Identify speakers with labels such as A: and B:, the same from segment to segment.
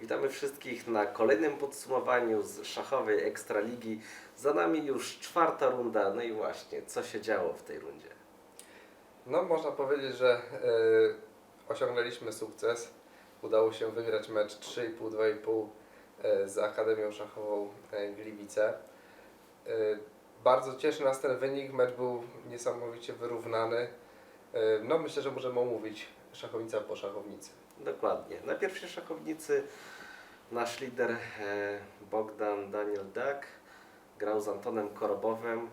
A: Witamy wszystkich na kolejnym podsumowaniu z szachowej Ekstraligi. Za nami już czwarta runda, no i właśnie, co się działo w tej rundzie?
B: No, można powiedzieć, że e, osiągnęliśmy sukces. Udało się wygrać mecz 3,5-2,5 e, z Akademią Szachową e, Gliwice. Bardzo cieszy nas ten wynik. Mecz był niesamowicie wyrównany. No, myślę, że możemy omówić szachownica po szachownicy.
A: Dokładnie. Na pierwszej szachownicy nasz lider e, Bogdan Daniel Dak grał z Antonem Korobowem.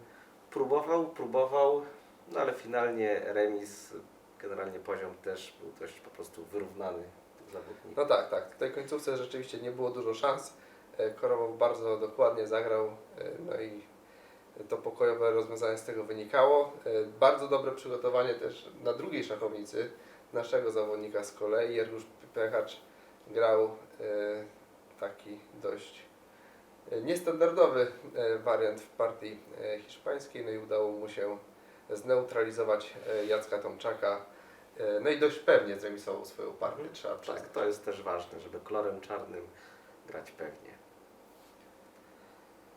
A: Próbował, próbował, no ale finalnie remis, generalnie poziom też był dość po prostu wyrównany.
B: No tak, tak. W tej końcówce rzeczywiście nie było dużo szans. E, Korowow bardzo dokładnie zagrał, e, no i to pokojowe rozwiązanie z tego wynikało. Bardzo dobre przygotowanie też na drugiej szachownicy naszego zawodnika z kolei. Jergusz Pechacz grał e, taki dość e, niestandardowy e, wariant w partii hiszpańskiej, no i udało mu się zneutralizować Jacka Tomczaka. No i dość pewnie zremisował swoją partię,
A: Mhm.
B: trzeba przyznać.
A: Tak, to jest też ważne, żeby kolorem czarnym grać pewnie.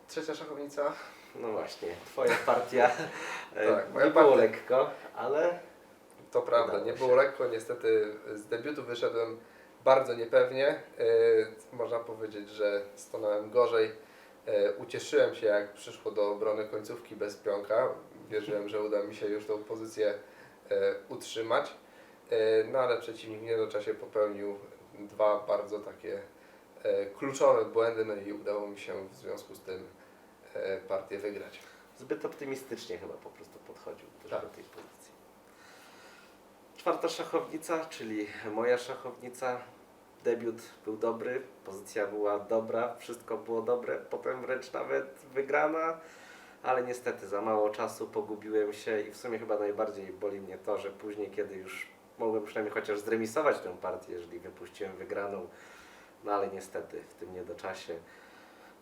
B: Trzecia szachownica.
A: No właśnie, twoja partia
B: Tak, moja
A: nie było
B: partia.
A: lekko, ale
B: To prawda,
A: Udało
B: nie
A: się.
B: było lekko. Niestety z debiutu wyszedłem bardzo niepewnie. Yy, można powiedzieć, że stanąłem gorzej. Yy, ucieszyłem się, jak przyszło do obrony końcówki bez pionka. Wierzyłem, że uda mi się już tą pozycję yy, utrzymać. No ale przeciwnik w międzyczasie popełnił dwa bardzo takie kluczowe błędy, no i udało mi się w związku z tym partię wygrać.
A: zbyt optymistycznie chyba po prostu podchodził
B: Tak.
A: do tej pozycji. Czwarta szachownica, czyli moja szachownica. Debiut był dobry, pozycja była dobra, wszystko było dobre, potem wręcz nawet wygrana, ale niestety za mało czasu pogubiłem się i w sumie chyba najbardziej boli mnie to, że później, kiedy już mogłem przynajmniej chociaż zremisować tę partię, jeżeli wypuściłem wygraną, no ale niestety w tym niedoczasie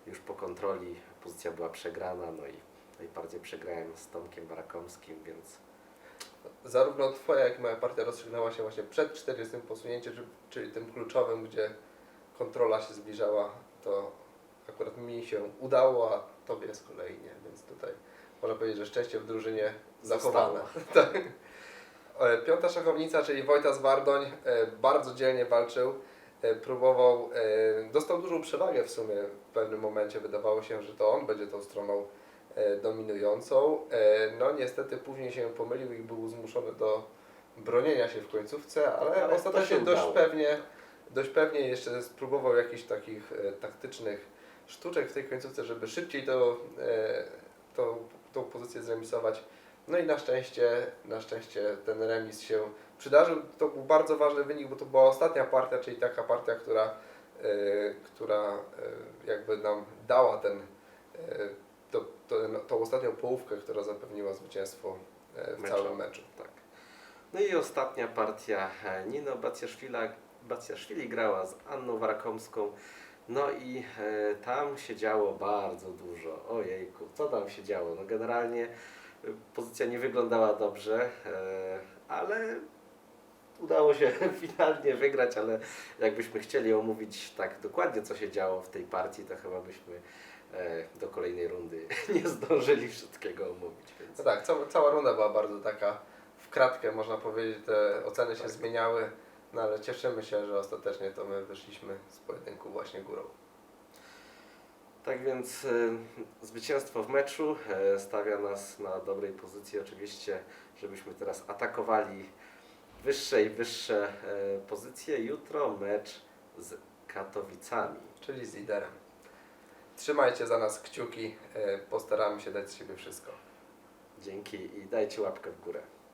A: już po kontroli pozycja była przegrana, no i najbardziej przegrałem z Tomkiem Barakomskim, więc
B: Zarówno Twoja, jak i moja partia rozstrzygnęła się właśnie przed 40 posunięciem, czy- czyli tym kluczowym, gdzie kontrola się zbliżała, to akurat mi się udało, a Tobie z kolei nie, więc tutaj można powiedzieć, że szczęście w drużynie zachowane. tak. E, Piąta szachownica, czyli Wojtas Wardoń, e, bardzo dzielnie walczył, e, próbował, dostał dużą przewagę w sumie w pewnym momencie, wydawało się, że to on będzie tą stroną dominującą. E, No niestety później się pomylił i był zmuszony do bronienia się w końcówce, ale,
A: Ale
B: ostatecznie
A: się
B: dość pewnie, dość pewnie jeszcze spróbował jakichś takich e, taktycznych sztuczek w tej końcówce, żeby szybciej to, e, to, tą pozycję zremisować. No i na szczęście, na szczęście ten remis się przydarzył. To był bardzo ważny wynik, bo to była ostatnia partia, czyli taka partia, która, e, która e, jakby nam dała ten, e, to, to, tą ostatnią połówkę, która zapewniła zwycięstwo e, w
A: Meczowe.
B: całym meczu.
A: tak. No i ostatnia partia e, Nino Bacjaszwili grała z Anną Warakomską. No i e, tam się działo bardzo dużo. Ojejku, co tam się działo? No generalnie e, pozycja nie wyglądała dobrze, e, ale udało się finalnie wygrać, ale jakbyśmy chcieli omówić tak dokładnie, co się działo w tej partii, to chyba byśmy do kolejnej rundy nie zdążyli wszystkiego omówić. Więc...
B: No tak, cała, cała runda była bardzo taka w kratkę, można powiedzieć, te oceny się
A: Tak.
B: zmieniały, no ale cieszymy się, że ostatecznie to my wyszliśmy z pojedynku właśnie górą.
A: Tak więc y, zwycięstwo w meczu e, stawia nas na dobrej pozycji oczywiście, żebyśmy teraz atakowali wyższe i wyższe e, pozycje. Jutro mecz z Katowicami.
B: czyli z liderem. Trzymajcie za nas kciuki, e, postaramy się dać z siebie wszystko.
A: Dzięki i dajcie łapkę w górę.